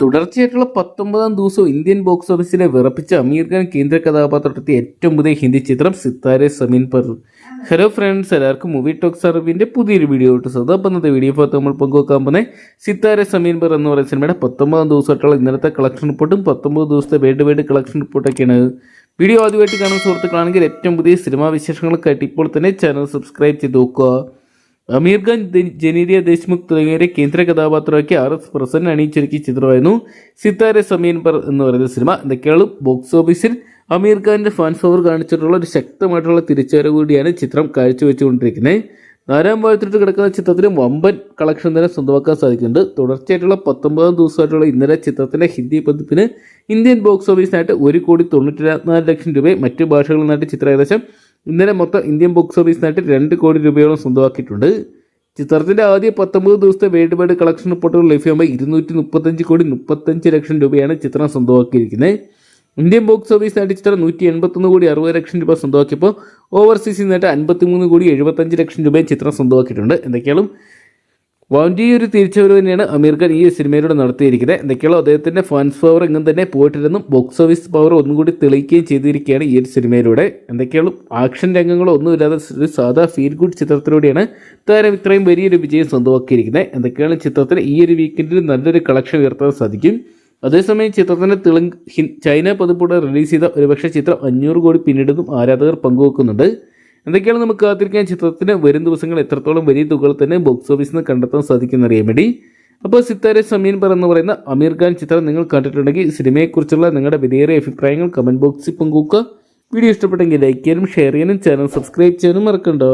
തുടർച്ചയായിട്ടുള്ള പത്തൊമ്പതാം ദിവസവും ഇന്ത്യൻ ബോക്സ് ഓഫീസിലെ വിറപ്പിച്ച അമീർ ഖാൻ കേന്ദ്ര കഥാപാത്രത്തിൽ ഏറ്റവും പുതിയ ഹിന്ദി ചിത്രം സിത്താരെ സമീൻ പർ ഹലോ ഫ്രണ്ട്സ് എല്ലാവർക്കും മൂവി ടോക്സ് അറിവിന്റെ പുതിയൊരു വീഡിയോ ഇട്ട് സദാ ഇന്നത്തെ വീഡിയോ ഭാഗത്ത് നമ്മൾ പങ്കുവെക്കാൻ പോകുന്നത് സിത്താരെ സമീൻ പർ എന്ന് പറയുന്ന സിനിമയുടെ പത്തൊമ്പതാം ദിവസമായിട്ടുള്ള ഇന്നലത്തെ കളക്ഷൻ റിപ്പോർട്ടും പത്തൊമ്പത് ദിവസത്തെ വേൾഡ് വൈഡ് കളക്ഷൻ റിപ്പോർട്ടൊക്കെയാണ് വീഡിയോ ആദ്യമായിട്ട് കാണുന്ന സുഹൃത്തുക്കളാണെങ്കിൽ ഏറ്റവും പുതിയ സിനിമാ വിശേഷങ്ങൾക്കായിട്ട് ഇപ്പോൾ തന്നെ ചാനൽ സബ്സ്ക്രൈബ് ചെയ്ത് നോക്കുക. അമീർ ഖാൻ ജനീരിയ ദേശ്മുഖ് തുടങ്ങിയവരെ കേന്ദ്ര കഥാപാത്രമാക്കി ആർ എസ് പ്രസन्न അണിയിച്ചൊരുക്കിയ ചിത്രമായിരുന്നു. സിത്താര സമീൻ പർ എന്ന് പറയുന്ന സിനിമ. എന്തൊക്കെയാണ് ബോക്സ് ഓഫീസിൽ അമീർ ഖാന്റെ ഫാൻസ് ഓവർ കാണിച്ചിട്ടുള്ള ഒരു ശക്തമായിട്ടുള്ള തിരിച്ചുവരവ് കൂടിയാണ് ചിത്രം കാഴ്ചവെച്ചുകൊണ്ടിരിക്കുന്നത്. നാലാം വാഴത്തിട്ട് കിടക്കുന്ന ചിത്രത്തിന് വമ്പൻ കളക്ഷൻ തന്നെ സ്വന്തമാക്കാൻ സാധിക്കുന്നുണ്ട്. തുടർച്ചയായിട്ടുള്ള പത്തൊമ്പതാം ദിവസമായിട്ടുള്ള ഇന്നലെ ചിത്രത്തിന്റെ ഹിന്ദി പതിപ്പിന് ഇന്ത്യൻ ബോക്സ് ഓഫീസിനായിട്ട് ഒരു കോടി തൊണ്ണൂറ്റി ലക്ഷം രൂപയും മറ്റു ഭാഷകളിൽ നിന്നായിട്ട് ചിത്രം ഏകദേശം ഇന്നലെ മൊത്തം ഇന്ത്യൻ ബോക്സ് ഓഫീസിനായിട്ട് രണ്ട് കോടി രൂപയോളം സ്വന്തമാക്കിയിട്ടുണ്ട്. ചിത്രത്തിന്റെ ആദ്യ പത്തൊമ്പത് ദിവസത്തെ വേൾഡ് വൈഡ് കളക്ഷൻ റിപ്പോർട്ടുകൾ ലഭ്യമായി ഇരുന്നൂറ്റി മുപ്പത്തഞ്ച് കോടി മുപ്പത്തഞ്ച് ലക്ഷം രൂപയാണ് ചിത്രം സ്വന്തമാക്കിയിരിക്കുന്നത്. ഇന്ത്യൻ ബോക്സ് ഓഫീസിനായിട്ട് ചിത്രം നൂറ്റി എൺപത്തൊന്ന് കോടി അറുപത് ലക്ഷം രൂപ സ്വന്തമാക്കിയപ്പോൾ ഓവർസീസിൽ നിന്നായിട്ട് അൻപത്തിമൂന്ന് കോടി എഴുപത്തഞ്ച് ലക്ഷം രൂപയും ചിത്രം സ്വന്തമാക്കിയിട്ടുണ്ട്. എന്തൊക്കെയാണ് വലിയൊരു തിരിച്ചുവരവ് തന്നെയാണ് അമീർ ഖാൻ ഈ സിനിമയിലൂടെ നടത്തിയിരിക്കുന്നത്. എന്തൊക്കെയാണോ അദ്ദേഹത്തിന്റെ ഫാൻസ് പവർ എങ്ങും തന്നെ പോയിട്ടില്ലെന്നും ബോക്സ് ഓഫീസ് പവർ ഒന്നും കൂടി തെളിയിക്കുകയും ചെയ്തിരിക്കുകയാണ് ഈ ഒരു സിനിമയിലൂടെ. എന്തൊക്കെയാണ് ആക്ഷൻ രംഗങ്ങളോ ഒന്നുമില്ലാതെ ഒരു സാധാ ഫീൽ ഗുഡ് ചിത്രത്തിലൂടെയാണ് താരം ഇത്രയും വലിയൊരു വിജയം സ്വന്തമാക്കിയിരിക്കുന്നത്. എന്തൊക്കെയാണ് ചിത്രത്തിന് ഈ ഒരു വീക്കെൻഡിൽ നല്ലൊരു കളക്ഷൻ ഉയർത്താൻ സാധിക്കും? അതേസമയം ചിത്രത്തിന്റെ തെലുങ്ക് ചൈന പതിപ്പോടെ റിലീസ് ചെയ്ത ഒരുപക്ഷെ ചിത്രം അഞ്ഞൂറ് കോടി പിന്നിടുന്നും ആരാധകർ പങ്കുവെക്കുന്നുണ്ട്. എന്തൊക്കെയാണ് നമുക്ക് കാത്തിരിക്കാൻ ചിത്രത്തിന് വരും ദിവസങ്ങൾ എത്രത്തോളം വലിയ തുകകൾ തന്നെ ബോക്സ് ഓഫീസിൽ നിന്ന് കണ്ടെത്താൻ സാധിക്കുന്ന അറിയാൻ വേണ്ടി. അപ്പോൾ സിത്താരെ സമീൻ പറ എന്ന് പറയുന്ന അമീർ ഖാൻ ചിത്രം നിങ്ങൾ കണ്ടിട്ടുണ്ടെങ്കിൽ സിനിമയെക്കുറിച്ചുള്ള നിങ്ങളുടെ വിലയേറിയ അഭിപ്രായങ്ങൾ കമന്റ് ബോക്സിൽ പങ്കുവെക്കുക. വീഡിയോ ഇഷ്ടപ്പെട്ടെങ്കിൽ ലൈക്ക് ചെയ്യാനും ഷെയർ ചെയ്യാനും ചാനൽ സബ്സ്ക്രൈബ് ചെയ്യാനും മറക്കണ്ടോ.